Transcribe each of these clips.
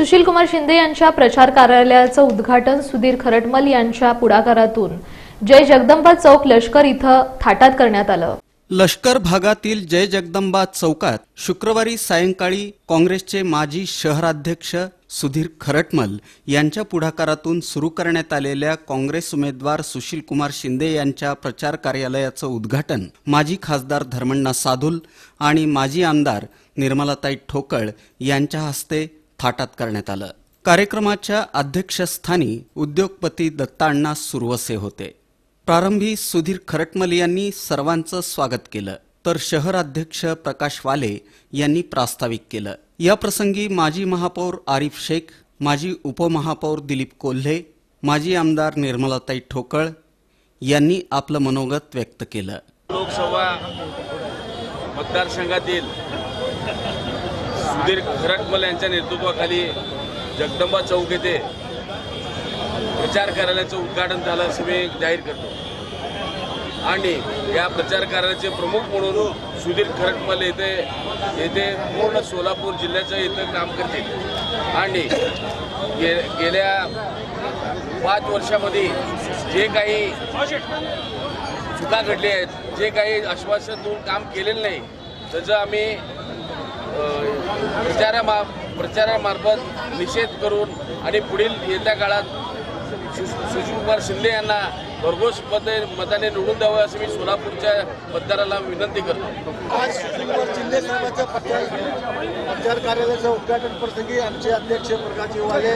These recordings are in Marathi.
सुशील कुमार शिंदे यांच्या प्रचार कार्यालयाचं उद्घाटन सुधीर खरटमल यांच्या पुढाकारातून. जय जगदंबा चौक लष्कर इथं थाटात करण्यात आलं. लष्कर भागातील जय जगदंबा चौकात शुक्रवारी सायंकाळी काँग्रेसचे माजी शहराध्यक्ष सुधीर खरटमल यांच्या पुढाकारातून सुरू करण्यात आलेल्या काँग्रेस उमेदवार सुशील कुमार शिंदे यांच्या प्रचार कार्यालयाचं उद्घाटन माजी खासदार धर्मण्णा साधुल आणि माजी आमदार निर्मलाताई ठोकळ यांच्या हस्ते थाटात करण्यात आलं. कार्यक्रमाच्या अध्यक्षस्थानी उद्योगपती दत्ताण्णा सुरवसे होते. प्रारंभी सुधीर खरटमल यांनी सर्वांचं स्वागत केलं. तर शहराध्यक्ष प्रकाश वाले यांनी प्रास्ताविक केलं. या प्रसंगी माजी महापौर आरिफ शेख माजी उपमहापौर दिलीप कोल्हे माजी आमदार निर्मलाताई ठोकळ यांनी आपलं मनोगत व्यक्त केलं. लोकसभा मतदारसंघातील सुधीर खरटमल यांच्या नेतृत्वाखाली जगदंबा चौक येथे प्रचार कार्यालयाचं उद्घाटन झालं असं मी जाहीर करतो. आणि या प्रचार कार्यालयाचे प्रमुख म्हणून सुधीर खरटमल येथे येथे पूर्ण सोलापूर जिल्ह्याचं इथं काम करतील. आणि गे गेल्या पाच वर्षामध्ये जे काही चुका घडले आहेत जे काही आश्वासन देऊन काम केलेलं नाही त्याचं आम्ही प्रचारामा प्रचारामार्फत निषेध करून आणि पुढील येत्या काळात सु सुशीलकुमार शिंदे यांना भरघोस मत मताने निवडून द्यावं असं मी सोलापूरच्या मतदाराला विनंती करतो. आज सुशीलकुमार शिंदे साहेबांच्या पत्रकार पत्रकार कार्यालयाचं उद्घाटन प्रसंगी आमचे अध्यक्ष प्रकाशजी वाले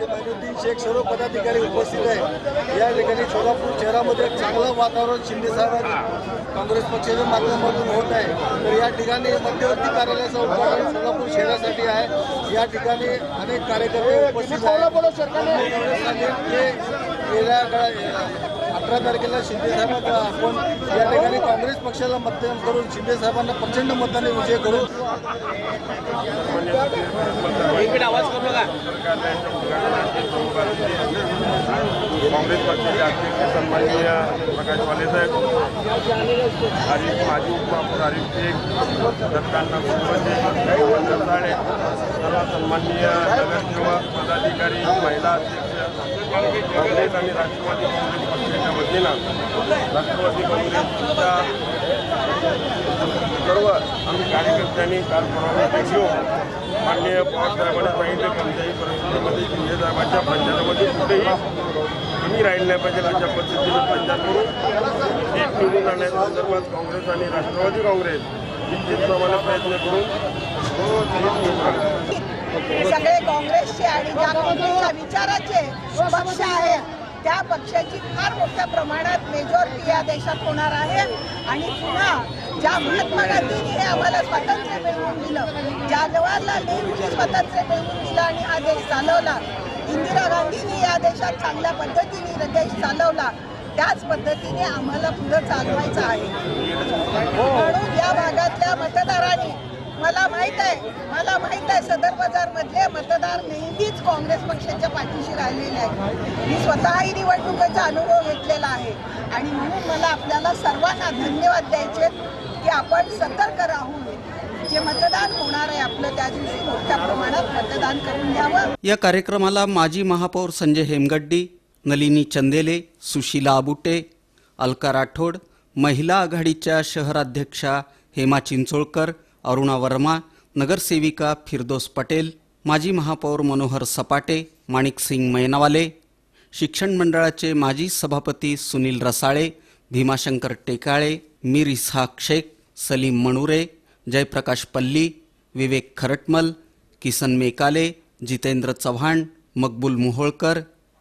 महिनुद्दीन शेख सर्व पदाधिकारी उपस्थित आहे. या ठिकाणी सोलापूर शहरामध्ये एक चांगलं वातावरण शिंदे साहेब काँग्रेस पक्षाच्या माध्यमातून होत आहे. तर या ठिकाणी मध्यवर्ती कार्यालयाचं उद्घाटन सोलापूर शहरासाठी आहे. या ठिकाणी अनेक कार्यकर्ते उपस्थित आहेत. गेल्या अठरा तारखेला शिंदे साहेब आपण या ठिकाणी काँग्रेस पक्षाला मतदान करून शिंदे साहेबांना प्रचंड मताने विजय करू काँग्रेस पक्षाचे अध्यक्ष सन्माननीय प्रकाश वाले साहेब आरिफ माजी उपमहापौर आरिफ शेख दत्तांना कुटुंबाचे साडे सर्व सन्माननीय नगरसेवक पदाधिकारी महिला अध्यक्ष काँग्रेस आणि राष्ट्रवादी काँग्रेस वतीनं राष्ट्रवादी काँग्रेसच्या सर्व आम्ही कार्यकर्त्यांनी काल परवानगी घेऊन माननीय पवारसाहेबांनी सांगितलं कोणत्याही परिस्थितीमध्ये शिंदे साहेबांच्या कुठेही कमी राहिलं नाही पाहिजे अशा पद्धतीने प्रचार करून सीट निवडून आणण्याच्या संदर्भात काँग्रेस आणि राष्ट्रवादी काँग्रेस निश्चितप्रमाणे प्रयत्न करून सगळे काँग्रेसचे आणि विचाराचे पक्ष त्या पक्षाची फार मोठ्या प्रमाणात मेजॉरिटी या देशात होणार आहे. आणि पुन्हा ज्या महात्मा गांधींनी हे आम्हाला स्वातंत्र्य मिळवून दिलं ज्या जवाहरलाल नेहरूंनी स्वातंत्र्य मिळवून दिलं आणि हा देश चालवला इंदिरा गांधींनी या देशात चांगल्या पद्धतीने देश चालवला त्याच पद्धतीने आम्हाला पुढं चालवायचं आहे. म्हणून या भागातल्या मतदार मला माहीत आहे मला माहीत आहे सदर बाजार मधले मतदार नेहमीच काँग्रेस पक्षाच्या पाठीशी राहिलेले आहेत. मी स्वतःही निवडणुकीचा अनुभव घेतलेला आहे. आणि म्हणून मला आपल्याला सर्वांना धन्यवाद द्यायचे की आपण सतर्क राहून जे मतदान होणार आहे आपलं त्या दिवशी मोठ्या प्रमाणात मतदान करून घ्यावं. या कार्यक्रमाला माजी महापौर संजय हेमगड्डी नलिनी चंदेले सुशीला आबुटे अलका राठोड महिला आघाडीच्या शहराध्यक्षा हेमा चिंचोळकर अरुणा वर्मा नगरसेविका फिरदोस पटेल माजी महापौर मनोहर सपाटे माणिकसिंग मैनावाले शिक्षण मंडळाचे माजी सभापती सुनील रसाळे भीमाशंकर टेकाळे मीर इसहाक शेख सलीम मणुरे जयप्रकाश पल्ली विवेक खरटमल किसन मेकाले जितेंद्र चव्हाण मकबूल मोहोळकर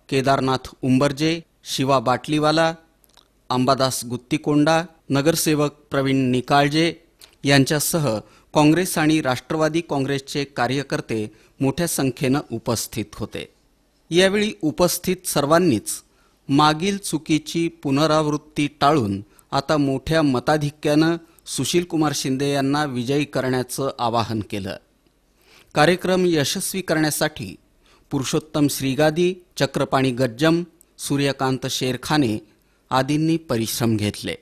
केदारनाथ उंबरजे शिवा बाटलीवाला अंबादास गुत्तीकोंडा नगरसेवक प्रवीण निकाळजे यांच्यासह काँग्रेस आणि राष्ट्रवादी काँग्रेसचे कार्यकर्ते मोठ्या संख्येनं उपस्थित होते. यावेळी उपस्थित सर्वांनीच मागील चुकीची पुनरावृत्ती टाळून आता मोठ्या मताधिक्यानं सुशीलकुमार शिंदे यांना विजयी करण्याचं आवाहन केलं. कार्यक्रम यशस्वी करण्यासाठी पुरुषोत्तम श्रीगादी चक्रपाणी गज्जम सूर्यकांत शेरखाने आदींनी परिश्रम घेतले.